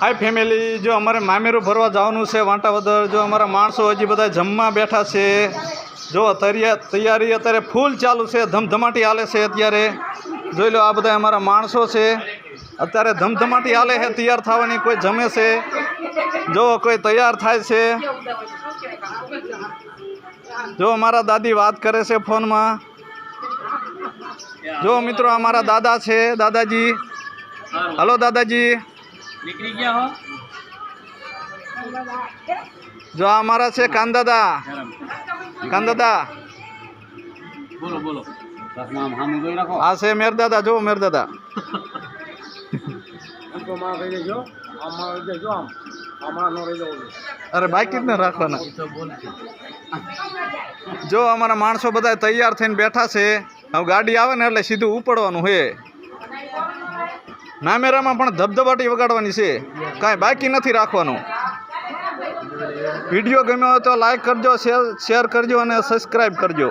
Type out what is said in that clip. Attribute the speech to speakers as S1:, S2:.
S1: હાય family જો અમારે મામેરું ભરવા જવાનું છે, વાંટાવદર, જો અમારા માણસો હજી બધા જમવા બેઠા છે. જો તૈયારી અત્યારે ફૂલ ચાલુ છે, ધમધમાટી હાલે છે અત્યારે. જોઈ લો આ બધા અમારા માણસો છે. અત્યારે ધમધમાટી હાલે છે, તૈયાર થવાની કોઈ જમે છે. જો કોઈ તૈયાર થાય છે. જો અમારા દાદી વાત કરે છે ફોનમાં. જો મિત્રો અમારા દાદા છે, દાદાજી. હલો દાદાજી.
S2: નીકળી ગયા હો.
S1: જો આ અમારા છે કાંદાદા. કાંદાદા.
S2: બોલો બોલો. આમ સામે જોઈ રાખો.
S1: આ છે મેરદાદા. જો મેરદાદા અરે બાકી ને રાખવાના. જો અમારા માણસો બધા તૈયાર થઈને બેઠા છે. હવે ગાડી આવે ને એટલે સીધું ઉપડવાનું હોય નામેરામાં પણ ધબધબાટી વગાડવાની છે. કાંઈ બાકી નથી રાખવાનું. વીડિયો ગમ્યો હોય તો લાઈક કરજો શેર શેર કરજો અને સબસ્ક્રાઈબ કરજો.